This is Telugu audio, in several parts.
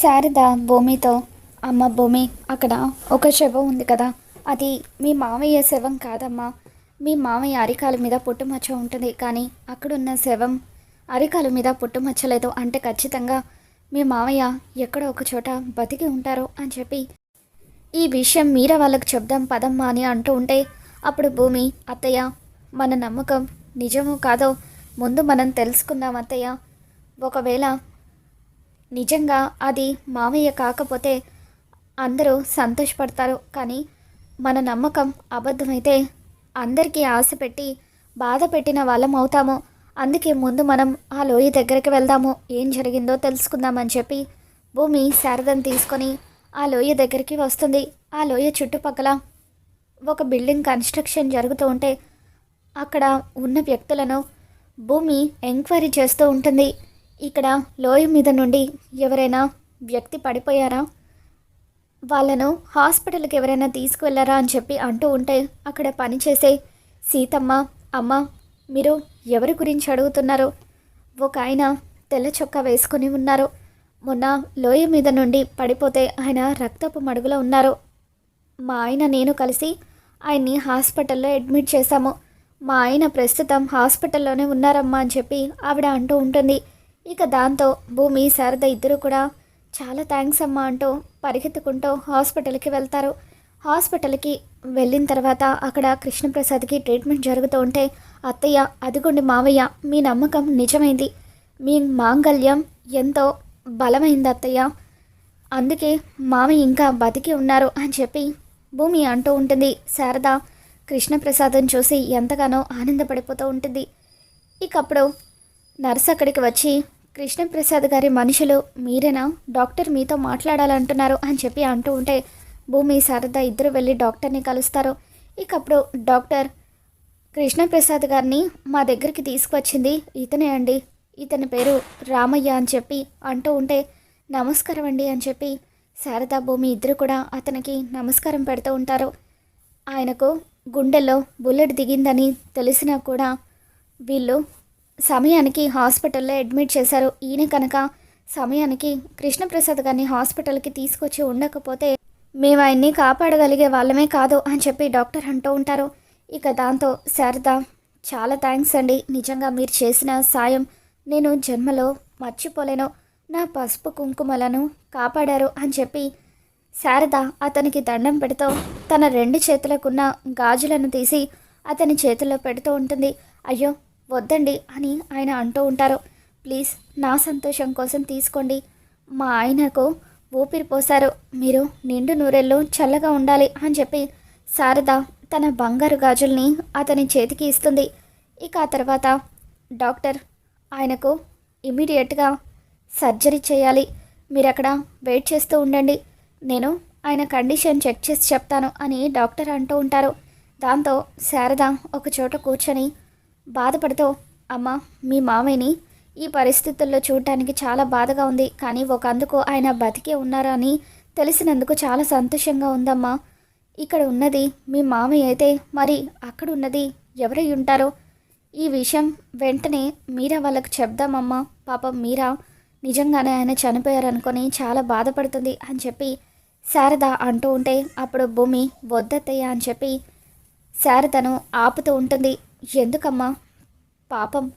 శారద భూమితో అమ్మ భూమి అక్కడ ఒక శవం ఉంది కదా. అది మీ మామయ్య శవం కాదమ్మా. మీ మామయ్య అరికాల మీద పుట్టుమచ్చ ఉంటుంది కానీ అక్కడున్న శవం అరికాల మీద పుట్టుమచ్చలేదు అంటే ఖచ్చితంగా మీ మామయ్య ఎక్కడో ఒక చోట బతికి ఉంటారు అని చెప్పి ఈ విషయం మీర వాళ్ళకు చెప్దాం పదమ్మా అని అంటూ ఉంటే అప్పుడు భూమి అత్తయ్య మన నమ్మకం నిజమో కాదో ముందు మనం తెలుసుకుందాం అత్తయ్య. ఒకవేళ నిజంగా అది మామయ్య కాకపోతే అందరూ సంతోషపడతారు. కానీ మన నమ్మకం అబద్ధమైతే అందరికీ ఆశ పెట్టి బాధ పెట్టిన వాళ్ళం అవుతాము. అందుకే ముందు మనం ఆ లోయ దగ్గరికి వెళ్దాము. ఏం జరిగిందో తెలుసుకుందామని చెప్పి భూమి శారదను తీసుకొని ఆ లోయ దగ్గరికి వస్తుంది. ఆ లోయ చుట్టుపక్కల ఒక బిల్డింగ్ కన్స్ట్రక్షన్ జరుగుతూ ఉంటే అక్కడ ఉన్న వ్యక్తులను భూమి ఎంక్వైరీ చేస్తూ ఉంటుంది. ఇక్కడ లోయ మీద నుండి ఎవరైనా వ్యక్తి పడిపోయారా? వాళ్ళను హాస్పిటల్కి ఎవరైనా తీసుకువెళ్ళారా అని చెప్పి అంటూ ఉంటే అక్కడ పనిచేసే సీతమ్మ అమ్మ మీరు ఎవరి గురించి అడుగుతున్నారు? ఒక ఆయన తెల్ల చొక్కా వేసుకొని ఉన్నారు. మొన్న లోయ మీద నుండి పడిపోతే ఆయన రక్తపు మడుగులో ఉన్నారు. మా ఆయన నేను కలిసి ఆయన్ని హాస్పిటల్లో అడ్మిట్ చేశాము. మా ఆయన ప్రస్తుతం హాస్పిటల్లోనే ఉన్నారమ్మా అని చెప్పి ఆవిడ అంటూ ఉంటుంది. ఇక దాంతో భూమి శారద ఇద్దరు కూడా చాలా థ్యాంక్స్ అమ్మా అంటూ పరిగెత్తుకుంటూ హాస్పిటల్కి వెళ్తారు. హాస్పిటల్కి వెళ్ళిన తర్వాత అక్కడ కృష్ణప్రసాద్కి ట్రీట్మెంట్ జరుగుతూ ఉంటే అత్తయ్య అదిగోండి మావయ్య మీ నమ్మకం నిజమైంది. మీ మాంగల్యం ఎంతో బలమైంది అత్తయ్య. అందుకే మామయ్య ఇంకా బతికి ఉన్నారు అని చెప్పి భూమి అంటూ ఉంటుంది. శారద కృష్ణప్రసాదం చూసి ఎంతగానో ఆనందపడిపోతూ ఉంటుంది. ఇకప్పుడు నర్స్ అక్కడికి వచ్చి కృష్ణప్రసాద్ గారి మనుషులు మీరేనా? డాక్టర్ మీతో మాట్లాడాలంటున్నారు అని చెప్పి అంటూ ఉంటే భూమి శారద ఇద్దరు వెళ్ళి డాక్టర్ని కలుస్తారు. ఇక అప్పుడు డాక్టర్ కృష్ణప్రసాద్ గారిని మా దగ్గరికి తీసుకువచ్చింది ఇతనే అండి. ఇతని పేరు రామయ్య అని చెప్పి అంటూ ఉంటే నమస్కారం అండి అని చెప్పి శారదా భూమి ఇద్దరు కూడా అతనికి నమస్కారం పెడుతూ ఉంటారు. ఆయనకు గుండెల్లో బుల్లెట్ దిగిందని తెలిసినా కూడా వీళ్ళు సమయానికి హాస్పిటల్లో అడ్మిట్ చేశారు. ఈయన కనుక సమయానికి కృష్ణప్రసాద్ గారిని హాస్పిటల్కి తీసుకొచ్చి ఉండకపోతే మేము ఆయన్ని కాపాడగలిగే వాళ్ళమే కాదు అని చెప్పి డాక్టర్ అంటూ ఉంటారు. ఇక దాంతో శారద చాలా థ్యాంక్స్ అండి. నిజంగా మీరు చేసిన సాయం నేను జన్మలో మర్చిపోలేను. నా పసుపు కుంకుమలను కాపాడారు అని చెప్పి శారద అతనికి దండం పెడుతూ తన రెండు చేతులకున్న గాజులను తీసి అతని చేతుల్లో పెడుతూ ఉంటుంది. అయ్యో వద్దండి అని ఆయన అంటూ ఉంటారు. ప్లీజ్ నా సంతోషం కోసం తీసుకోండి. మా ఆయనకు ఊపిరి పోశారు. మీరు నిండు నూరెళ్ళు చల్లగా ఉండాలి అని చెప్పి శారద తన బంగారు గాజుల్ని అతని చేతికి ఇస్తుంది. ఇక ఆ తర్వాత డాక్టర్ ఆయనకు ఇమీడియట్గా సర్జరీ చేయాలి. మీరు అక్కడ వెయిట్ చేస్తూ ఉండండి. నేను ఆయన కండిషన్ చెక్ చేసి చెప్తాను అని డాక్టర్ అంటూ ఉంటారు. దాంతో శారద ఒక చోట కూర్చొని బాధపడుతూ అమ్మ మీ మామయ్యని ఈ పరిస్థితుల్లో చూడటానికి చాలా బాధగా ఉంది. కానీ ఒక అందుకు ఆయన బతికే ఉన్నారా అని తెలిసినందుకు చాలా సంతోషంగా ఉందమ్మా. ఇక్కడ ఉన్నది మీ మామయ్య అయితే మరి అక్కడ ఉన్నది ఎవరై ఉంటారో? ఈ విషయం వెంటనే మీరా వాళ్ళకు చెప్దామమ్మా. పాపం మీరా నిజంగానే ఆయన చనిపోయారనుకొని చాలా బాధపడుతుంది అని చెప్పి శారద అంటూ ఉంటే అప్పుడు భూమి వద్దత్తయ్య అని చెప్పి శారదను ఆపుతూ ఉంటుంది. ఎందుకమ్మా? పాపం.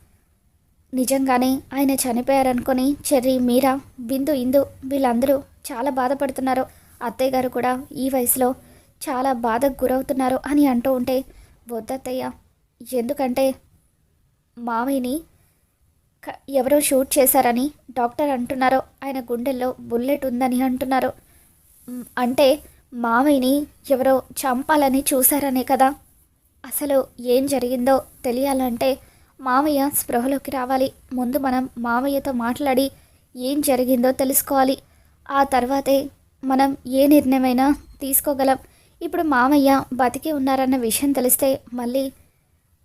నిజంగానే ఆయన చనిపోయారనుకొని చెర్రీ మీరా బిందు ఇందు వీళ్ళందరూ చాలా బాధపడుతున్నారు. అత్తయ్య గారు కూడా ఈ వయసులో చాలా బాధకు గురవుతున్నారు అని అంటూ ఉంటే వద్దత్తయ్య ఎందుకంటే మావయ్యని ఎవరో షూట్ చేశారని డాక్టర్ అంటున్నారు ఆయన గుండెల్లో బుల్లెట్ ఉందని అంటున్నారు. అంటే మావయ్యని ఎవరో చంపాలని చూశారనే కదా అసలు ఏం జరిగిందో తెలియాలంటే మామయ్య స్పృహలోకి రావాలి. ముందు మనం మామయ్యతో మాట్లాడి ఏం జరిగిందో తెలుసుకోవాలి. ఆ తర్వాతే మనం ఏ నిర్ణయమైనా తీసుకోగలం. ఇప్పుడు మామయ్య బతికి ఉన్నారన్న విషయం తెలిస్తే మళ్ళీ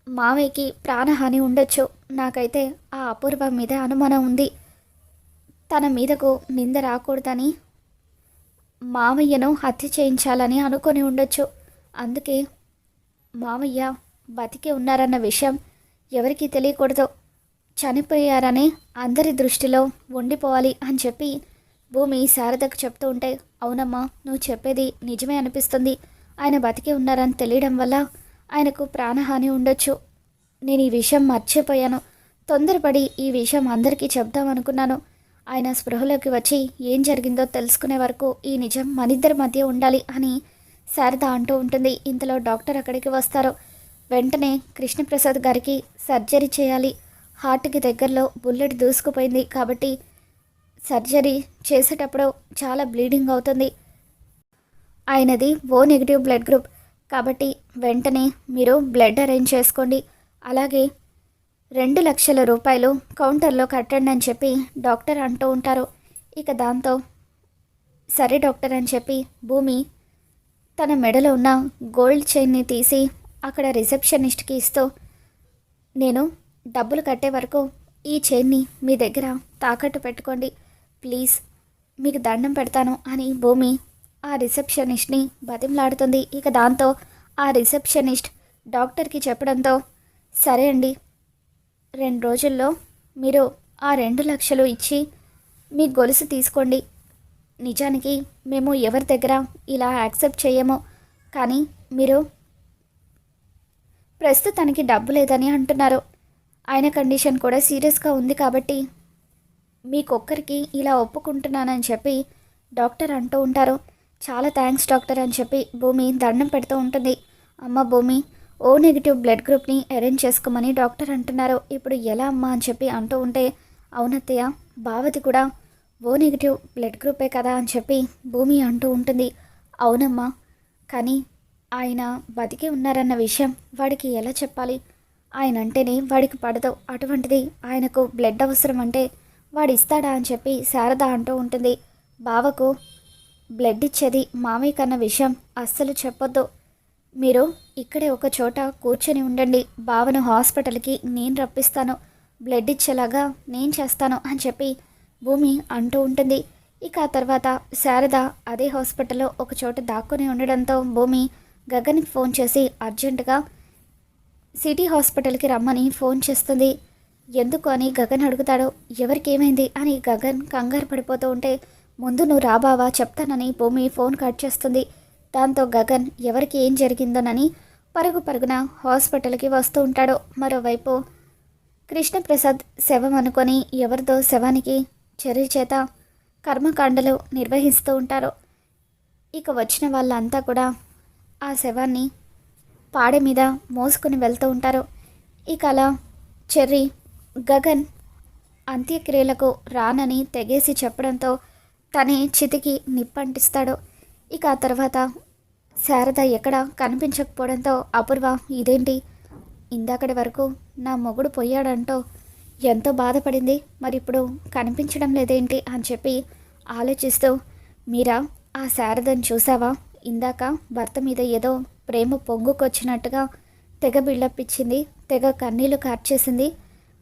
మామయ్యకి ప్రాణహాని ఉండొచ్చు. నాకైతే ఆ అపూర్వ మీద అనుమానం ఉంది. తన మీదకు నింద రాకూడదని మామయ్యను హత్య చేయించాలని అనుకొని ఉండొచ్చు. అందుకే మామయ్య బతికి ఉన్నారన్న విషయం ఎవరికీ తెలియకూడదు. చనిపోయారని అందరి దృష్టిలో ఉండిపోవాలి అని చెప్పి భూమి శారదకు చెప్తూ ఉంటే అవునమ్మా నువ్వు చెప్పేది నిజమే అనిపిస్తుంది. ఆయన బతికే ఉన్నారని తెలియడం వల్ల ఆయనకు ప్రాణహాని ఉండొచ్చు. నేను ఈ విషయం మర్చిపోయాను. తొందరపడి ఈ విషయం అందరికీ చెప్దామనుకున్నాను ఆయన స్పృహలోకి వచ్చి ఏం జరిగిందో తెలుసుకునే వరకు ఈ నిజం మనిద్దరి మధ్య ఉండాలి అని శారద అంటూ ఉంటుంది. ఇంతలో డాక్టర్ అక్కడికి వస్తారు. వెంటనే కృష్ణప్రసాద్ గారికి సర్జరీ చేయాలి. హార్ట్కి దగ్గరలో బుల్లెట్ దూసుకుపోయింది కాబట్టి సర్జరీ చేసేటప్పుడు చాలా బ్లీడింగ్ అవుతుంది. ఆయనది ఓ నెగిటివ్ బ్లడ్ గ్రూప్ కాబట్టి వెంటనే మీరు బ్లడ్ అరేంజ్ చేసుకోండి. అలాగే రెండు లక్షల రూపాయలు కౌంటర్లో కట్టండి అని చెప్పి డాక్టర్ అంటూ ఉంటారు. ఇక దాంతో సరే డాక్టర్ అని చెప్పి భూమి తన మెడలో ఉన్న గోల్డ్ చైన్ని తీసి అక్కడ రిసెప్షనిస్ట్కి ఇస్తూ నేను డబ్బులు కట్టే వరకు ఈ చైన్ని మీ దగ్గర తాకట్టు పెట్టుకోండి. ప్లీజ్ మీకు దండం పెడతాను అని భూమి ఆ రిసెప్షనిస్ట్ని బతిమలాడుతుంది. ఇక దాంతో ఆ రిసెప్షనిస్ట్ డాక్టర్కి చెప్పడంతో సరే అండి రెండు రోజుల్లో మీరు ఆ రెండు లక్షలు ఇచ్చి మీ గొలుసు తీసుకోండి. నిజానికి మేము ఎవరి దగ్గర ఇలా యాక్సెప్ట్ చేయము కానీ మీరు ప్రస్తుతానికి డబ్బు లేదని అంటున్నారు. ఆయన కండిషన్ కూడా సీరియస్గా ఉంది కాబట్టి మీకొక్కరికి ఇలా ఒప్పుకుంటున్నానని చెప్పి డాక్టర్ అంటూ ఉంటారు. చాలా థ్యాంక్స్ డాక్టర్ అని చెప్పి భూమి దండం పెడుతూ ఉంటుంది. అమ్మ భూమి ఓ నెగిటివ్ బ్లడ్ గ్రూప్ని అరేంజ్ చేసుకోమని డాక్టర్ అంటున్నారు. ఇప్పుడు ఎలా అమ్మా అని చెప్పి అంటూ ఉంటే అవునత్తయ్య భావతి కూడా ఓ నెగిటివ్ బ్లడ్ గ్రూపే కదా అని చెప్పి భూమి అంటూ ఉంటుంది. అవునమ్మా కానీ ఆయన బతికి ఉన్నారన్న విషయం వాడికి ఎలా చెప్పాలి? ఆయన అంటేనే వాడికి పడదు. అటువంటిది ఆయనకు బ్లడ్ అవసరం అంటే వాడు ఇస్తాడా అని చెప్పి శారద అంటూ ఉంటుంది. బావకు బ్లడ్ ఇచ్చేది మామయ్య కన్న విషయం అస్సలు చెప్పొద్దు. మీరు ఇక్కడే ఒక చోట కూర్చొని ఉండండి. బావను హాస్పిటల్కి నేను రప్పిస్తాను. బ్లడ్ ఇచ్చేలాగా నేను చేస్తాను అని చెప్పి భూమి అంటూ ఉంటుంది. ఇక ఆ తర్వాత శారద అదే హాస్పిటల్లో ఒక చోట దాక్కుని ఉండడంతో భూమి గగన్కి ఫోన్ చేసి అర్జెంటుగా సిటీ హాస్పిటల్కి రమ్మని ఫోన్ చేస్తుంది. ఎందుకు అని గగన్ అడుగుతాడు. ఎవరికి ఏమైంది అని గగన్ కంగారు పడిపోతూ ఉంటే ముందు నువ్వు రాబావా చెప్తానని భూమి ఫోన్ కట్ చేస్తుంది. దాంతో గగన్ ఎవరికి ఏం జరిగిందోనని పరుగు పరుగున హాస్పిటల్కి వస్తూ ఉంటాడు. మరోవైపు కృష్ణప్రసాద్ శవం అనుకొని ఎవరిదో శవానికి చెర్రీ చేత కర్మకాండలు నిర్వహిస్తూ ఉంటారు. ఇక వచ్చిన వాళ్ళంతా కూడా ఆ శవాన్ని పాడె మీద మోసుకుని వెళ్తూ ఉంటారు. ఇక అలా చెర్రీ గగన్ అంత్యక్రియలకు రానని తెగేసి చెప్పడంతో తనే చితికి నిప్పంటిస్తాడు. ఇక ఆ తర్వాత శారద ఎక్కడ కనిపించకపోవడంతో అపూర్వ ఇదేంటి? ఇందాకటి వరకు నా మొగుడు పోయాడంటూ ఎంతో బాధపడింది. మరి ఇప్పుడు కనిపించడం లేదేంటి అని చెప్పి ఆలోచిస్తూ మీరా ఆ శారదను చూసావా? ఇందాక భర్త మీద ఏదో ప్రేమ పొంగుకొచ్చినట్టుగా తెగ బిల్డప్ ఇచ్చింది తెగ కన్నీళ్ళు కార్చేసింది.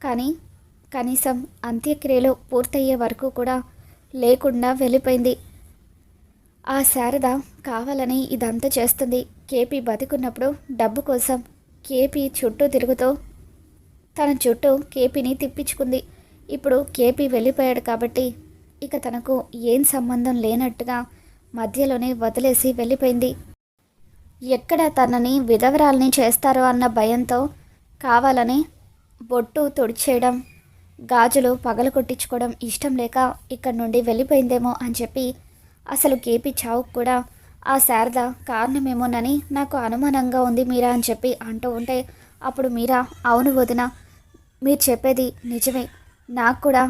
కానీ కనీసం అంత్యక్రియలు పూర్తయ్యే వరకు కూడా లేకుండా వెళ్ళిపోయింది. ఆ శారద కావాలని ఇదంతా చేస్తుంది. కేపీ బతికున్నప్పుడు డబ్బు కోసం కేపీ చుట్టూ తిరుగుతూ తన చుట్టూ కేపీని తిప్పించుకుంది. ఇప్పుడు కేపీ వెళ్ళిపోయాడు కాబట్టి ఇక తనకు ఏం సంబంధం లేనట్టుగా మధ్యలోనే వదిలేసి వెళ్ళిపోయింది. ఎక్కడ తనని విధవరాల్ని చేస్తారో అన్న భయంతో కావాలని బొట్టు తుడిచేయడం గాజులు పగలు కొట్టించుకోవడం ఇష్టం లేక ఇక్కడి నుండి వెళ్ళిపోయిందేమో అని చెప్పి అసలు కేపీ చావుకు కూడా ఆ శారద కారణమేమోనని నాకు అనుమానంగా ఉంది మీరా అని చెప్పి అంటూ ఉంటే అప్పుడు మీరా అవును వదిన మీరు చెప్పేది నిజమే. నాకు కూడా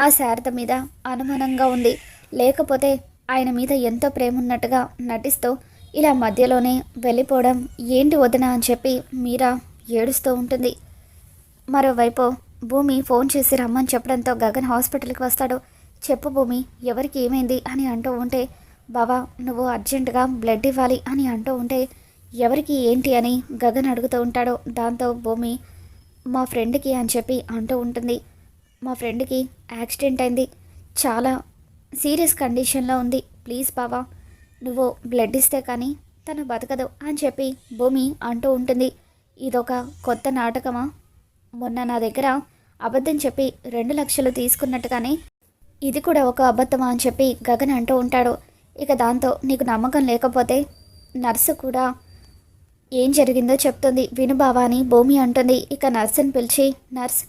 ఆ శారద మీద అనుమానంగా ఉంది. లేకపోతే ఆయన మీద ఎంతో ప్రేమ ఉన్నట్టుగా నటిస్తూ ఇలా మధ్యలోనే వెళ్ళిపోవడం ఏంటి వదిన అని చెప్పి మీరా ఏడుస్తూ ఉంటుంది. మరోవైపు భూమి ఫోన్ చేసి రమ్మని చెప్పడంతో గగన్ హాస్పిటల్కి వస్తాడు. చెప్పు భూమి ఎవరికి ఏమైంది అని అంటూ ఉంటే బావా నువ్వు అర్జెంటుగా బ్లడ్ ఇవ్వాలి అని అంటూ ఉంటే ఎవరికి ఏంటి అని గగన్ అడుగుతూ ఉంటాడు. దాంతో భూమి మా ఫ్రెండ్కి అని చెప్పి అంటూ ఉంటుంది. మా ఫ్రెండ్కి యాక్సిడెంట్ అయింది. చాలా సీరియస్ కండిషన్లో ఉంది. ప్లీజ్ బావా నువ్వు బ్లడ్ ఇస్తే కానీ తను బతకదు అని చెప్పి భూమి అంటూ ఉంటుంది. ఇదొక కొత్త నాటకమా? మొన్న నా దగ్గర అబద్ధం చెప్పి రెండు లక్షలు తీసుకున్నట్టుగానే ఇది కూడా ఒక అబద్ధమా అని చెప్పి గగన్ అంటూ ఉంటాడు. ఇక దాంతో నీకు నమ్మకం లేకపోతే నర్సు కూడా ఏం జరిగిందో చెప్తుంది. విను బావా అని భూమి అంటుంది. ఇక నర్సుని పిలిచి నర్స్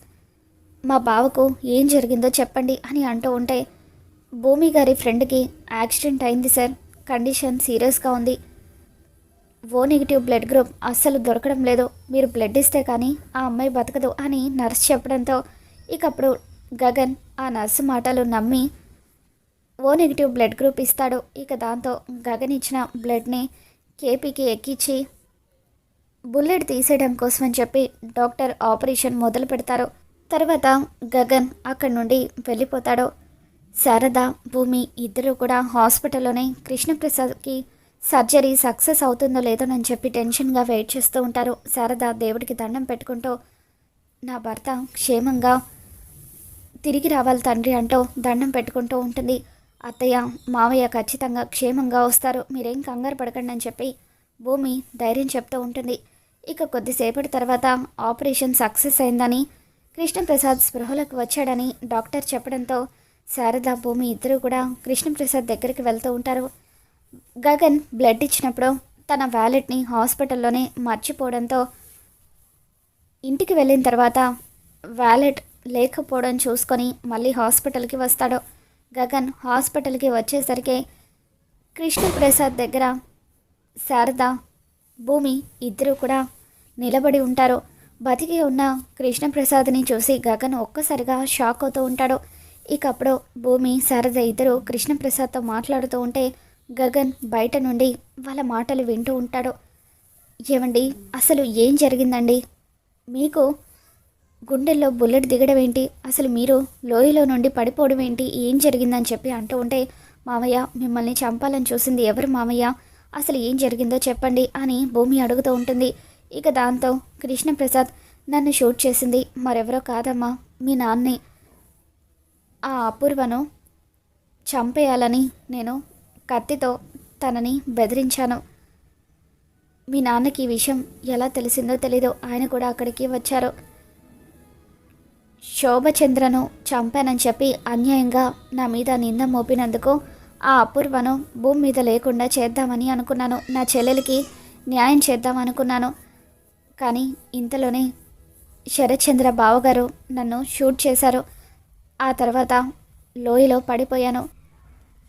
మా బావకు ఏం జరిగిందో చెప్పండి అని అంటూ ఉంటే భూమి గారి ఫ్రెండ్కి యాక్సిడెంట్ అయింది సార్. కండిషన్ సీరియస్గా ఉంది. ఓ నెగిటివ్ బ్లడ్ గ్రూప్ అస్సలు దొరకడం లేదు. మీరు బ్లడ్ ఇస్తే కానీ ఆ అమ్మాయి బతకదు అని నర్స్ చెప్పడంతో ఇక అప్పుడు గగన్ ఆ నర్సు మాటలు నమ్మి ఓ నెగిటివ్ బ్లడ్ గ్రూప్ ఇస్తాడు. ఇక దాంతో గగన్ ఇచ్చిన బ్లడ్ని కేపీకి ఎక్కించి బుల్లెట్ తీసేయడం కోసం అని చెప్పి డాక్టర్ ఆపరేషన్ మొదలు పెడతారు. తర్వాత గగన్ అక్కడి నుండి వెళ్ళిపోతాడు. శారద భూమి ఇద్దరు కూడా హాస్పిటల్లోనే కృష్ణప్రసాద్కి సర్జరీ సక్సెస్ అవుతుందో లేదోనని చెప్పి టెన్షన్గా వెయిట్ చేస్తూ ఉంటారు. శారద దేవుడికి దండం పెట్టుకుంటూ నా భర్త క్షేమంగా తిరిగి రావాలి తండ్రి అంటూ దండం పెట్టుకుంటూ ఉంటుంది. అత్తయ్య మావయ్య ఖచ్చితంగా క్షేమంగా వస్తారు. మీరేం కంగారు పడకండి అని చెప్పి భూమి ధైర్యం చెప్తూ ఉంటుంది. ఇక కొద్దిసేపటి తర్వాత ఆపరేషన్ సక్సెస్ అయిందని కృష్ణప్రసాద్ స్పృహలోకి వచ్చాడని డాక్టర్ చెప్పడంతో శారద భూమి ఇద్దరు కూడా కృష్ణప్రసాద్ దగ్గరికి వెళ్తూ ఉంటారు. గగన్ బ్లడ్ ఇచ్చినప్పుడు తన వ్యాలెట్ని హాస్పిటల్లోనే మర్చిపోవడంతో ఇంటికి వెళ్ళిన తర్వాత వ్యాలెట్ లేకపోవడం చూసుకొని మళ్ళీ హాస్పిటల్కి వస్తాడు. గగన్ హాస్పిటల్కి వచ్చేసరికి కృష్ణప్రసాద్ దగ్గర శారద భూమి ఇద్దరు కూడా నిలబడి ఉంటారు. బతికి ఉన్న కృష్ణప్రసాద్ని చూసి గగన్ ఒక్కసారిగా షాక్ అవుతూ ఉంటాడు. ఇక అప్పుడు భూమి శారద ఇద్దరు కృష్ణప్రసాద్తో మాట్లాడుతూ ఉంటే గగన్ బయట నుండి వాళ్ళ మాటలు వింటూ ఉంటాడు. ఏమండి అసలు ఏం జరిగిందండి? మీకు గుండెల్లో బుల్లెట్ దిగడం ఏంటి అసలు మీరు లోయలో నుండి పడిపోవడం ఏంటి ఏం జరిగిందని చెప్పి అంటూ ఉంటే మామయ్య మిమ్మల్ని చంపాలని చూసింది ఎవరు మామయ్య? అసలు ఏం జరిగిందో చెప్పండి అని భూమి అడుగుతూ ఉంటుంది. ఇక దాంతో కృష్ణప్రసాద్ నన్ను షూట్ చేసింది మరెవరో కాదమ్మా మీ నాన్నే. ఆ అపూర్వను చంపేయాలని నేను కత్తితో తనని బెదిరించాను. మీ నాన్నకి ఈ విషయం ఎలా తెలిసిందో తెలీదు. ఆయన కూడా అక్కడికి వచ్చారు. శోభచంద్రను చంపానని చెప్పి అన్యాయంగా నా మీద నింద మోపినందుకు ఆ అపూర్వను భూమి మీద లేకుండా చేద్దామని అనుకున్నాను. నా చెల్లెలకి న్యాయం చేద్దామనుకున్నాను. కానీ ఇంతలోనే శరత్చంద్ర బావగారు నన్ను షూట్ చేశారు. ఆ తర్వాత లోయలో పడిపోయాను.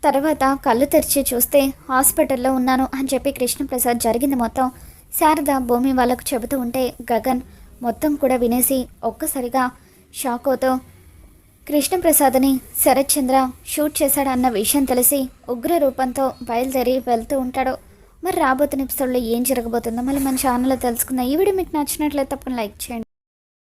తర్వాత కళ్ళు తెరిచి చూస్తే హాస్పిటల్లో ఉన్నాను అని చెప్పి కృష్ణప్రసాద్ జరిగింది మొత్తం. శారద భూమి వాళ్ళకు చెబుతూ ఉంటే గగన్ మొత్తం కూడా వినేసి ఒక్కసారిగా షాక్ అవుతూ కృష్ణప్రసాద్ని శరత్చంద్ర షూట్ చేశాడన్న విషయం తెలిసి ఉగ్ర రూపంతో బయలుదేరి వెళ్తూ ఉంటాడు. మరి రాబోతున్న ఎపిసోడ్లో ఏం జరగబోతుందో మళ్ళీ మన ఛానల్లో తెలుసుకుందాం. ఈ వీడియో మీకు నచ్చినట్లయితే తప్పకుండా లైక్ చేయండి.